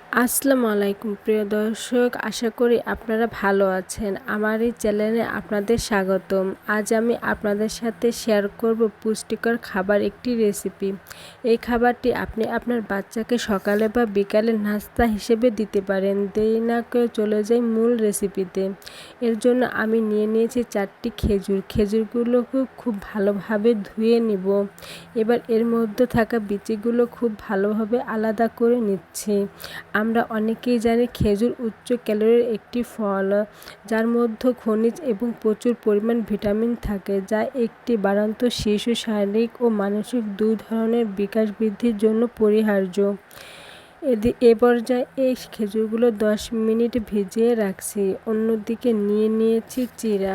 আসসালামু আলাইকুম, প্রিয় দর্শক। আশা করি আপনারা ভালো আছেন। আমার এই চ্যানেলে আপনাদের স্বাগতম। আজ আমি আপনাদের সাথে শেয়ার করব পুষ্টিকর খাবার একটি রেসিপি এই খাবারটি আপনি আপনার বাচ্চাকে সকালে বা বিকালে নাস্তা হিসেবে দিতে পারেন। দেরি না করে চলে যাই মূল রেসিপিতে এর জন্য আমি নিয়ে নিয়েছি চারটি খেজুর। খেজুরগুলোকে খুব ভালোভাবে ধুয়ে নিব। এবার এর মধ্যে থাকা বিচিগুলো খুব ভালোভাবে আলাদা করে নিচ্ছি। আমরা অনেকেই জানি খেজুর উচ্চ ক্যালোরির একটি ফল, যার মধ্যে খনিজ এবং প্রচুর পরিমাণ ভিটামিন থাকে, যা একটি বাড়ন্ত শিশু শারীরিক ও মানসিক দুই ধরনের বিকাশ বৃদ্ধির জন্য পরিহার্য। এ পর্যায়ে এই খেজুরগুলো দশ মিনিট ভিজিয়ে রাখছি, অন্যদিকে নিয়ে নিয়েছি চিরা।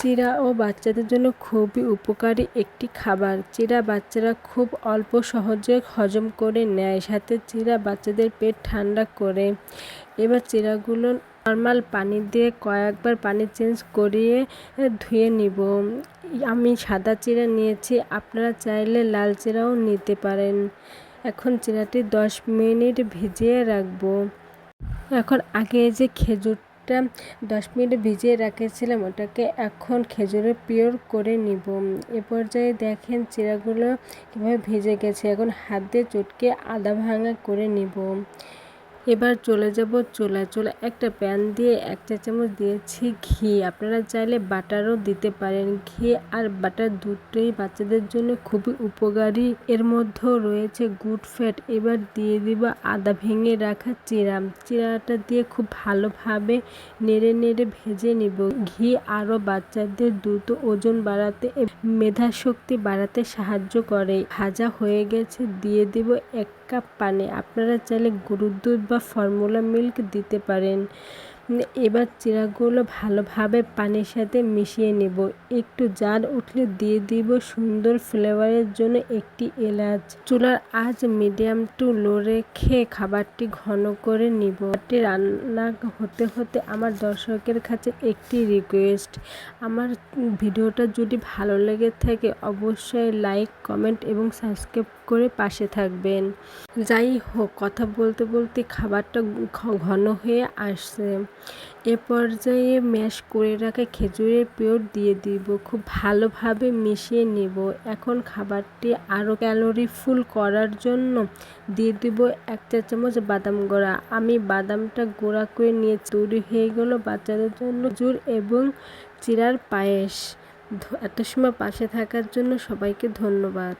চিরা ও বাচ্চাদের জন্য খুবই উপকারী একটি খাবার। চিরা বাচ্চারা খুব অল্প সহজে হজম করে নেয়, সাথে চিরা বাচ্চাদের পেট ঠান্ডা করে। এবার চিরাগুলো নর্মাল পানি দিয়ে কয়েকবার পানি চেঞ্জ করিয়ে ধুয়ে নিব। আমি সাদা চিরা নিয়েছি, আপনারা চাইলে লাল চিরাও নিতে পারেন। এখন চিরাটি দশ মিনিট ভিজিয়ে রাখব। এখন আগে যে খেজুর একটা দশ মিনিট ভিজিয়ে রেখেছিলাম, ওটাকে এখন খেজুরে পিওর করে নিব। এ পর্যায়ে দেখেন চিরাগুলো কীভাবে ভিজে গেছে। এখন হাত দিয়ে চটকে আদা ভাঙা করে নিব। এবার চলে যাব চুলা চুলা একটা প্যান দিয়ে এক চা চামচ দিয়েছি ঘি। আপনারা চাইলে বাটারও দিতে পারেন ঘি, আর বাটার দুটোই বাচ্চাদের জন্য খুবই উপকারী। এর মধ্যেও রয়েছে গুড ফ্যাট। এবার দিয়ে দিব আদা ভেঙে রাখা চিরা। চিরাটা দিয়ে খুব ভালোভাবে নেড়ে নেড়ে ভেজে নিব। ঘি আরও বাচ্চাদের দ্রুত ওজন বাড়াতে মেধা শক্তি বাড়াতে সাহায্য করে। ভাজা হয়ে গেছে, দিয়ে দিব এক কাপ পানি। আপনারা চাইলে গরুর দুধ বা ফর্মুলা মিল্ক দিতে পারেন। এবার চিরাগুলো ভালোভাবে পানির সাথে মিশিয়ে নেব। একটু জার উঠলে দিয়ে দিব সুন্দর ফ্লেভারের জন্য একটি এলাচ। চুলার আজ মিডিয়াম টু লো রেখে খাবারটি ঘন করে নিব। রান্না হতে হতে আমার দর্শকের কাছে একটি রিকোয়েস্ট আমার ভিডিওটা যদি ভালো লেগে থাকে অবশ্যই লাইক কমেন্ট এবং সাবস্ক্রাইব করে পাশে থাকবেন। যাই হোক, কথা বলতে বলতে খাবারটা ঘন হয়ে আসছে। এ পর্যায়ে ম্যাশ করে রাখা খেজুরের পিওর দিয়ে দিব। খুব ভালোভাবে মিশিয়ে নেব। এখন খাবারটি আরও ক্যালোরি ফুল করার জন্য দিয়ে দিব এক চা চামচ বাদাম গোড়া। আমি বাদামটা গোড়া করে নিয়ে তৈরি হয়ে গেল বাচ্চাদের জন্য জুর এবং চিরার পায়েস। এত সময় পাশে থাকার জন্য সবাইকে ধন্যবাদ।